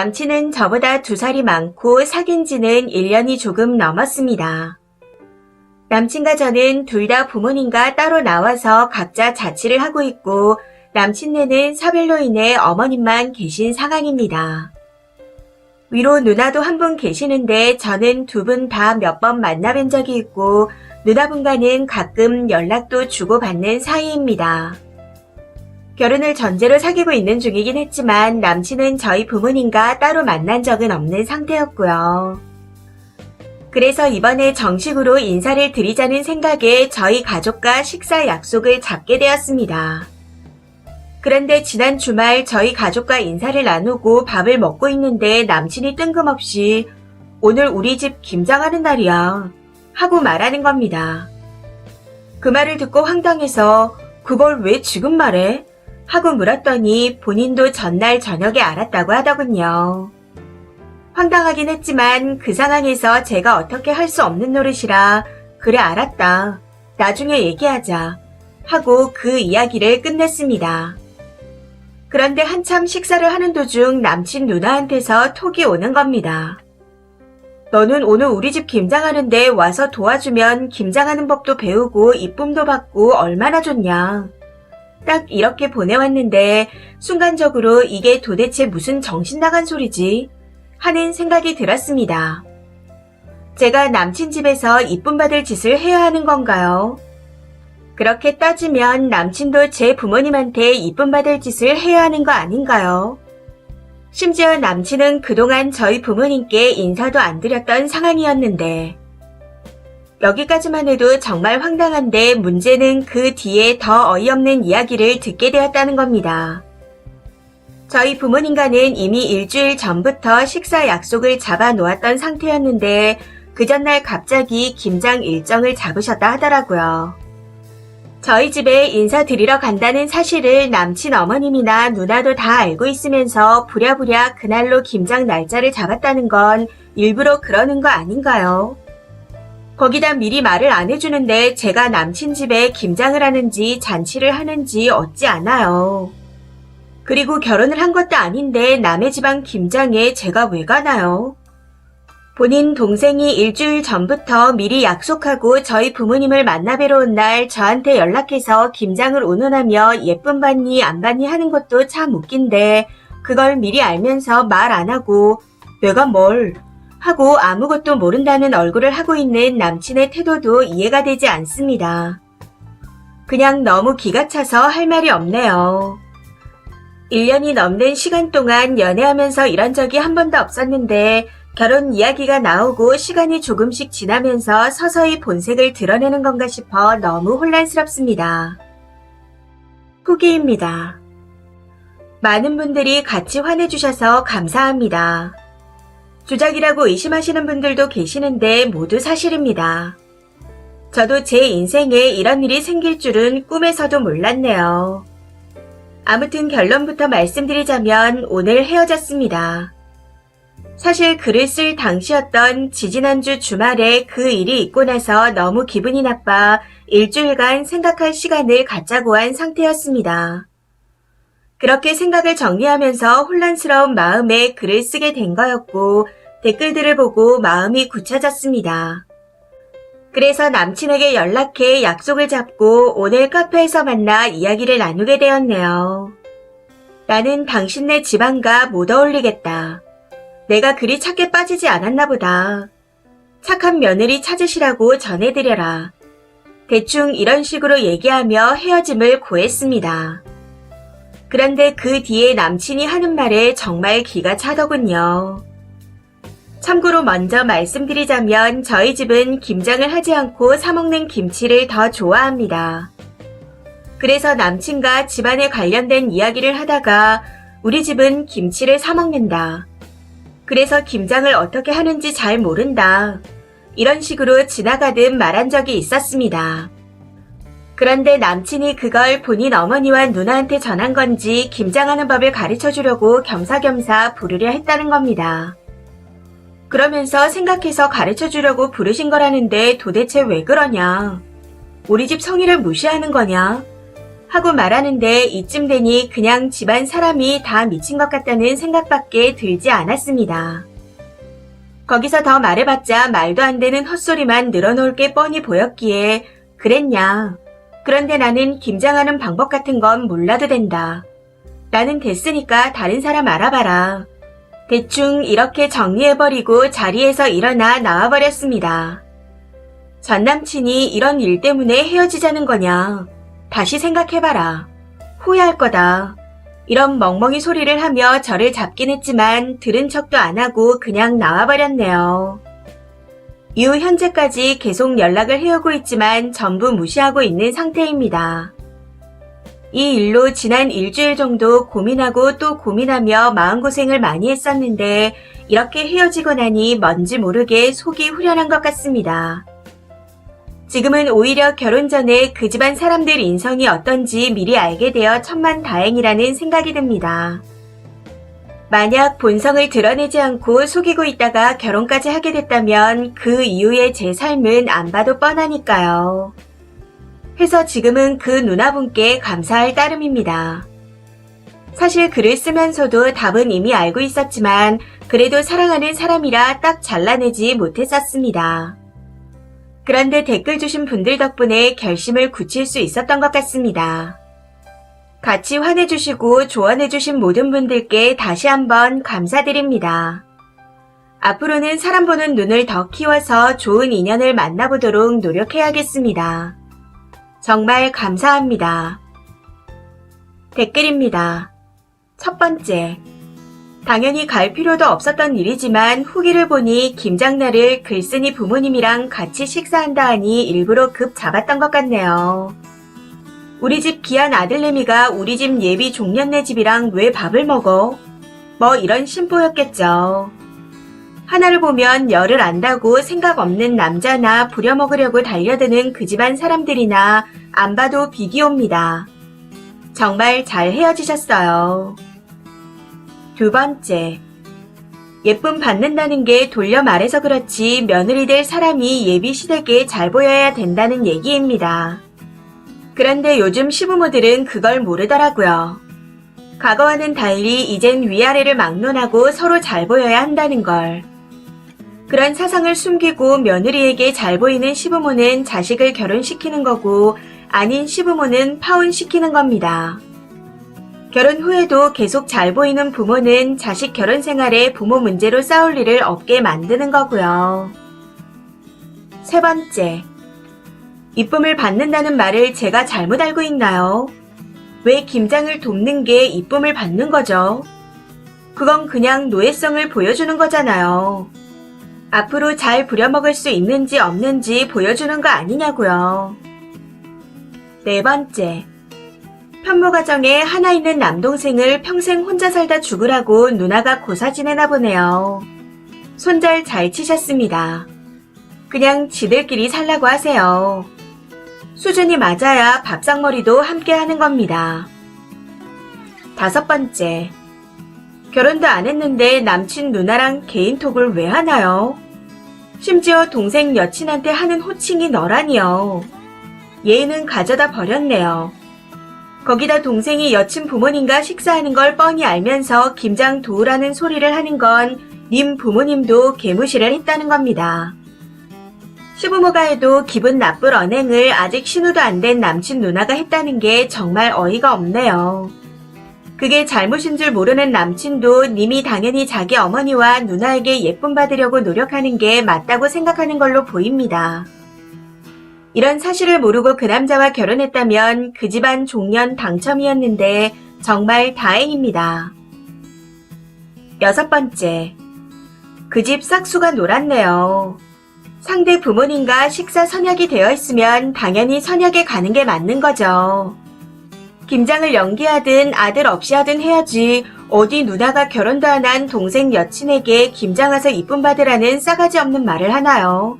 남친은 저보다 두 살이 많고 사귄 지는 1년이 조금 넘었습니다. 남친과 저는 둘 다 부모님과 따로 나와서 각자 자취를 하고 있고 남친네는 사별로 인해 어머님만 계신 상황입니다. 위로 누나도 한 분 계시는데 저는 두 분 다 몇 번 만나뵌 적이 있고 누나분과는 가끔 연락도 주고받는 사이입니다. 결혼을 전제로 사귀고 있는 중이긴 했지만 남친은 저희 부모님과 따로 만난 적은 없는 상태였고요. 그래서 이번에 정식으로 인사를 드리자는 생각에 저희 가족과 식사 약속을 잡게 되었습니다. 그런데 지난 주말 저희 가족과 인사를 나누고 밥을 먹고 있는데 남친이 뜬금없이 오늘 우리 집 김장하는 날이야. 하고 말하는 겁니다. 그 말을 듣고 황당해서 그걸 왜 지금 말해? 하고 물었더니 본인도 전날 저녁에 알았다고 하더군요. 황당하긴 했지만 그 상황에서 제가 어떻게 할 수 없는 노릇이라 그래 알았다. 나중에 얘기하자. 하고 그 이야기를 끝냈습니다. 그런데 한참 식사를 하는 도중 남친 누나한테서 톡이 오는 겁니다. 너는 오늘 우리 집 김장하는데 와서 도와주면 김장하는 법도 배우고 이쁨도 받고 얼마나 좋냐. 딱 이렇게 보내왔는데 순간적으로 이게 도대체 무슨 정신 나간 소리지? 하는 생각이 들었습니다. 제가 남친 집에서 이쁨 받을 짓을 해야 하는 건가요? 그렇게 따지면 남친도 제 부모님한테 이쁨 받을 짓을 해야 하는 거 아닌가요? 심지어 남친은 그동안 저희 부모님께 인사도 안 드렸던 상황이었는데, 여기까지만 해도 정말 황당한데 문제는 그 뒤에 더 어이없는 이야기를 듣게 되었다는 겁니다. 저희 부모님과는 이미 일주일 전부터 식사 약속을 잡아 놓았던 상태였는데 그 전날 갑자기 김장 일정을 잡으셨다 하더라고요. 저희 집에 인사드리러 간다는 사실을 남친 어머님이나 누나도 다 알고 있으면서 부랴부랴 그날로 김장 날짜를 잡았다는 건 일부러 그러는 거 아닌가요? 거기다 미리 말을 안 해주는데 제가 남친 집에 김장을 하는지 잔치를 하는지 어찌 않아요. 그리고 결혼을 한 것도 아닌데 남의 집안 김장에 제가 왜 가나요? 본인 동생이 일주일 전부터 미리 약속하고 저희 부모님을 만나뵈러 온 날 저한테 연락해서 김장을 운운하며 예쁨 받니 안 받니 하는 것도 참 웃긴데 그걸 미리 알면서 말 안 하고 내가 뭘 하고 아무것도 모른다는 얼굴을 하고 있는 남친의 태도도 이해가 되지 않습니다. 그냥 너무 기가 차서 할 말이 없네요. 1년이 넘는 시간 동안 연애하면서 이런 적이 한 번도 없었는데 결혼 이야기가 나오고 시간이 조금씩 지나면서 서서히 본색을 드러내는 건가 싶어 너무 혼란스럽습니다. 후기입니다. 많은 분들이 같이 화내주셔서 감사합니다. 주작이라고 의심하시는 분들도 계시는데 모두 사실입니다. 저도 제 인생에 이런 일이 생길 줄은 꿈에서도 몰랐네요. 아무튼 결론부터 말씀드리자면 오늘 헤어졌습니다. 사실 글을 쓸 당시였던 지지난주 주말에 그 일이 있고 나서 너무 기분이 나빠 일주일간 생각할 시간을 갖자고 한 상태였습니다. 그렇게 생각을 정리하면서 혼란스러운 마음에 글을 쓰게 된 거였고 댓글들을 보고 마음이 굳혀졌습니다. 그래서 남친에게 연락해 약속을 잡고 오늘 카페에서 만나 이야기를 나누게 되었네요. 나는 당신네 집안과 못 어울리겠다. 내가 그리 착해 빠지지 않았나 보다. 착한 며느리 찾으시라고 전해드려라. 대충 이런 식으로 얘기하며 헤어짐을 고했습니다. 그런데 그 뒤에 남친이 하는 말에 정말 기가 차더군요. 참고로 먼저 말씀드리자면 저희 집은 김장을 하지 않고 사먹는 김치를 더 좋아합니다. 그래서 남친과 집안에 관련된 이야기를 하다가 우리 집은 김치를 사먹는다. 그래서 김장을 어떻게 하는지 잘 모른다. 이런 식으로 지나가듯 말한 적이 있었습니다. 그런데 남친이 그걸 본인 어머니와 누나한테 전한 건지 김장하는 법을 가르쳐 주려고 겸사겸사 부르려 했다는 겁니다. 그러면서 생각해서 가르쳐 주려고 부르신 거라는데 도대체 왜 그러냐? 우리 집 성의를 무시하는 거냐? 하고 말하는데 이쯤 되니 그냥 집안 사람이 다 미친 것 같다는 생각밖에 들지 않았습니다. 거기서 더 말해봤자 말도 안 되는 헛소리만 늘어놓을 게 뻔히 보였기에 그랬냐. 그런데 나는 김장하는 방법 같은 건 몰라도 된다. 나는 됐으니까 다른 사람 알아봐라. 대충 이렇게 정리해버리고 자리에서 일어나 나와버렸습니다. 전 남친이 이런 일 때문에 헤어지자는 거냐. 다시 생각해봐라. 후회할 거다. 이런 멍멍이 소리를 하며 저를 잡긴 했지만 들은 척도 안 하고 그냥 나와버렸네요. 이후 현재까지 계속 연락을 해오고 있지만 전부 무시하고 있는 상태입니다. 이 일로 지난 일주일 정도 고민하고 또 고민하며 마음고생을 많이 했었는데 이렇게 헤어지고 나니 뭔지 모르게 속이 후련한 것 같습니다. 지금은 오히려 결혼 전에 그 집안 사람들 인성이 어떤지 미리 알게 되어 천만 다행이라는 생각이 듭니다. 만약 본성을 드러내지 않고 속이고 있다가 결혼까지 하게 됐다면 그 이후의 제 삶은 안 봐도 뻔하니까요. 해서 지금은 그 누나분께 감사할 따름입니다. 사실 글을 쓰면서도 답은 이미 알고 있었지만 그래도 사랑하는 사람이라 딱 잘라내지 못했었습니다. 그런데 댓글 주신 분들 덕분에 결심을 굳힐 수 있었던 것 같습니다. 같이 환해주시고 조언해주신 모든 분들께 다시 한번 감사드립니다. 앞으로는 사람 보는 눈을 더 키워서 좋은 인연을 만나보도록 노력해야겠습니다. 정말 감사합니다. 댓글입니다. 첫 번째. 당연히 갈 필요도 없었던 일이지만 후기를 보니 김장날을 글쓴이 부모님이랑 같이 식사한다 하니 일부러 급 잡았던 것 같네요. 우리 집 귀한 아들내미가 우리 집 예비 종년네 집이랑 왜 밥을 먹어? 뭐 이런 심보였겠죠. 하나를 보면 열을 안다고 생각 없는 남자나 부려먹으려고 달려드는 그 집안 사람들이나 안 봐도 비디오입니다. 정말 잘 헤어지셨어요. 두 번째. 예쁨 받는다는 게 돌려 말해서 그렇지 며느리 될 사람이 예비 시댁에 잘 보여야 된다는 얘기입니다. 그런데 요즘 시부모들은 그걸 모르더라고요. 과거와는 달리 이젠 위아래를 막론하고 서로 잘 보여야 한다는 걸. 그런 사상을 숨기고 며느리에게 잘 보이는 시부모는 자식을 결혼시키는 거고 아닌 시부모는 파혼시키는 겁니다. 결혼 후에도 계속 잘 보이는 부모는 자식 결혼 생활에 부모 문제로 싸울 일을 없게 만드는 거고요. 세 번째. 이쁨을 받는다는 말을 제가 잘못 알고 있나요? 왜 김장을 돕는 게 이쁨을 받는 거죠? 그건 그냥 노예성을 보여주는 거잖아요. 앞으로 잘 부려먹을 수 있는지 없는지 보여주는 거 아니냐고요. 네 번째. 편모 가정에 하나 있는 남동생을 평생 혼자 살다 죽으라고 누나가 고사 지내나 보네요. 손잘 잘 치셨습니다. 그냥 지들끼리 살라고 하세요. 수준이 맞아야 밥상머리도 함께 하는 겁니다. 다섯 번째. 결혼도 안 했는데 남친 누나랑 개인톡을 왜 하나요? 심지어 동생 여친한테 하는 호칭이 너라니요. 예의는 가져다 버렸네요. 거기다 동생이 여친 부모님과 식사하는 걸 뻔히 알면서 김장 도우라는 소리를 하는 건 님 부모님도 개무시를 했다는 겁니다. 시부모가 해도 기분 나쁠 언행을 아직 신우도 안 된 남친 누나가 했다는 게 정말 어이가 없네요. 그게 잘못인 줄 모르는 남친도 님이 당연히 자기 어머니와 누나에게 예쁨 받으려고 노력하는 게 맞다고 생각하는 걸로 보입니다. 이런 사실을 모르고 그 남자와 결혼했다면 그 집안 종년 당첨이었는데 정말 다행입니다. 여섯 번째. 그 집 싹수가 놀았네요. 상대 부모님과 식사 선약이 되어 있으면 당연히 선약에 가는 게 맞는 거죠. 김장을 연기하든 아들 없이 하든 해야지 어디 누나가 결혼도 안 한 동생 여친에게 김장 와서 이쁨 받으라는 싸가지 없는 말을 하나요?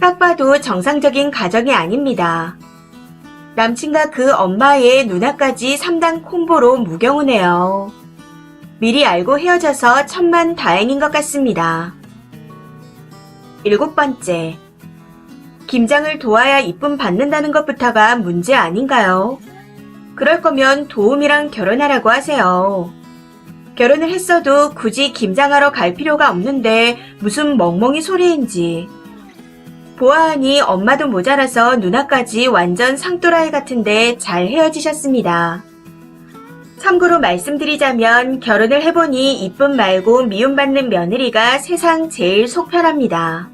딱 봐도 정상적인 가정이 아닙니다. 남친과 그 엄마의 누나까지 3단 콤보로 무경우네요. 미리 알고 헤어져서 천만 다행인 것 같습니다. 일곱 번째. 김장을 도와야 이쁨 받는다는 것부터가 문제 아닌가요? 그럴 거면 도움이랑 결혼하라고 하세요. 결혼을 했어도 굳이 김장하러 갈 필요가 없는데 무슨 멍멍이 소리인지. 보아하니 엄마도 모자라서 누나까지 완전 상또라이 같은데 잘 헤어지셨습니다. 참고로 말씀드리자면 결혼을 해보니 이쁨 말고 미움받는 며느리가 세상 제일 속편합니다.